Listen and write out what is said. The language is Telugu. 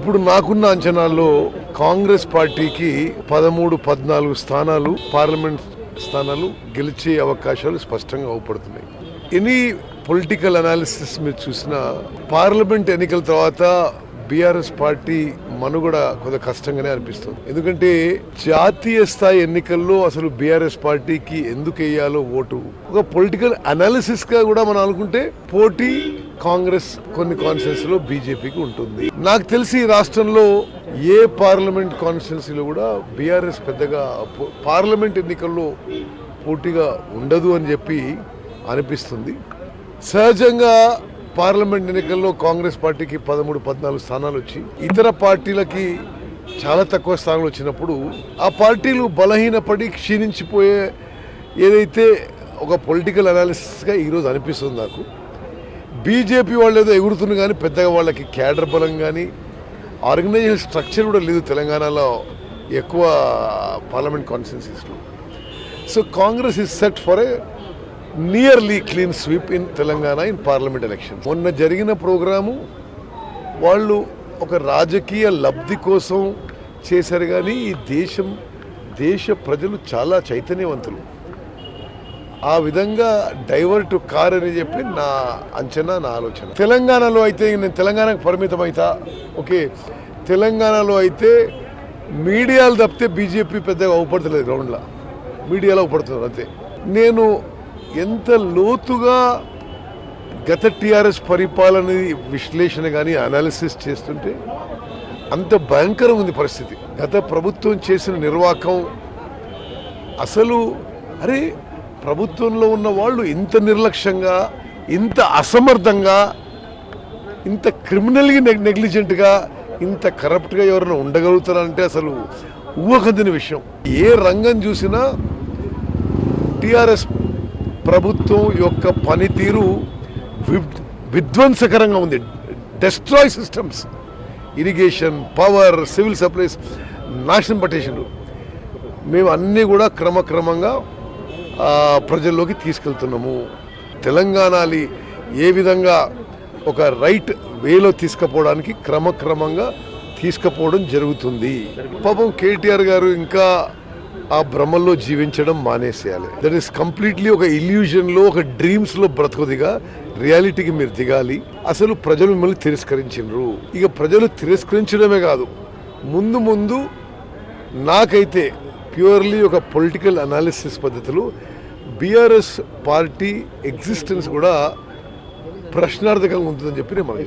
ఇప్పుడు నాకున్న అంచనాల్లో కాంగ్రెస్ పార్టీకి పదమూడు పద్నాలుగు స్థానాలు పార్లమెంట్ స్థానాలు గెలిచే అవకాశాలు స్పష్టంగా అవుపడుతున్నాయి. ఎనీ పొలిటికల్ అనాలిసిస్ మీరు చూసినా పార్లమెంట్ ఎన్నికల తర్వాత బీఆర్ఎస్ పార్టీ మనుగడ కొంత కష్టంగానే అనిపిస్తుంది. ఎందుకంటే జాతీయ స్థాయి ఎన్నికల్లో అసలు బీఆర్ఎస్ పార్టీకి ఎందుకు వేయాలో ఓటు. ఒక పొలిటికల్ అనాలిసిస్గా కూడా మనం అనుకుంటే పోటీ కాంగ్రెస్ కొన్ని కాన్స్టిట్యూన్స్లో బీజేపీకి ఉంటుంది. నాకు తెలిసి ఈ రాష్ట్రంలో ఏ పార్లమెంట్ కాన్స్టిట్యున్సీలో కూడా బీఆర్ఎస్ పెద్దగా పార్లమెంట్ ఎన్నికల్లో పోటీగా ఉండదు అని చెప్పి అనిపిస్తుంది. సహజంగా పార్లమెంట్ ఎన్నికల్లో కాంగ్రెస్ పార్టీకి పదమూడు పద్నాలుగు స్థానాలు వచ్చి ఇతర పార్టీలకి చాలా తక్కువ స్థానాలు వచ్చినప్పుడు ఆ పార్టీలు బలహీనపడి క్షీణించిపోయే ఏదైతే ఒక పొలిటికల్ అనాలిసిస్గా ఈరోజు అనిపిస్తుంది నాకు బీజేపీ వాళ్ళు ఏదో ఎగురుతున్న కానీ పెద్దగా వాళ్ళకి క్యాడర్ బలం కానీ ఆర్గనైజేషన్ స్ట్రక్చర్ కూడా లేదు తెలంగాణలో ఎక్కువ parliament కాన్స్టిట్యున్సీస్లో so Congress is set for a nearly clean sweep in Telangana in parliament election మొన్న జరిగిన ప్రోగ్రాము వాళ్ళు ఒక రాజకీయ లబ్ధి కోసం చేశారు కానీ ఈ దేశం దేశ ప్రజలు చాలా చైతన్యవంతులు. ఆ విధంగా డైవర్ట్ కార్ అని చెప్పి నా అంచనా నా ఆలోచన. తెలంగాణలో అయితే నేను తెలంగాణకు పరిమితం అవుతా ఓకే తెలంగాణలో అయితే మీడియాలు తప్పితే బీజేపీ పెద్దగా అవపడతలేదు గ్రౌండ్లో. మీడియాలో అవపడుతున్నారు అంతే. నేను ఎంత లోతుగా గత టీఆర్ఎస్ పరిపాలన విశ్లేషణ కానీ అనాలిసిస్ చేస్తుంటే అంత భయంకరం ఉంది పరిస్థితి. గత ప్రభుత్వం చేసిన నిర్వాకం అసలు అరే ప్రభుత్వంలో ఉన్న వాళ్ళు ఇంత నిర్లక్ష్యంగా ఇంత అసమర్థంగా ఇంత క్రిమినల్గా నెగ్లిజెంట్గా ఇంత కరప్ట్గా ఎవరైనా ఉండగలుగుతారంటే అసలు ఊహకందిన విషయం. ఏ రంగం చూసినా టిఆర్ఎస్ ప్రభుత్వం యొక్క పనితీరు విధ్వంసకరంగా ఉంది. Destroy systems irrigation power civil supplies నాశనం పట్టేసిండ్రు. మేము అన్నీ కూడా క్రమక్రమంగా ప్రజల్లోకి తీసుకెళ్తున్నాము. తెలంగాణని ఏ విధంగా ఒక రైట్ వేలో తీసుకుపోవడానికి క్రమక్రమంగా తీసుకుపోవడం జరుగుతుంది. పాపం కేటీఆర్ గారు ఇంకా ఆ భ్రమల్లో జీవించడం మానేసేయాలి. దట్ ఈస్ కంప్లీట్లీ ఒక ఇల్యూజన్లో ఒక డ్రీమ్స్లో బ్రతుకుదిగా రియాలిటీకి మీరు దిగాలి. అసలు ప్రజలు మిమ్మల్ని తిరస్కరించరు. ఇక ప్రజలు తిరస్కరించడమే కాదు ముందు ముందు నాకైతే ప్యూర్లీ ఒక పొలిటికల్ అనాలిసిస్ పద్ధతిలో బీఆర్ఎస్ పార్టీ ఎగ్జిస్టెన్స్ కూడా ప్రశ్నార్థకంగా ఉంటుందని చెప్పి నేను మనం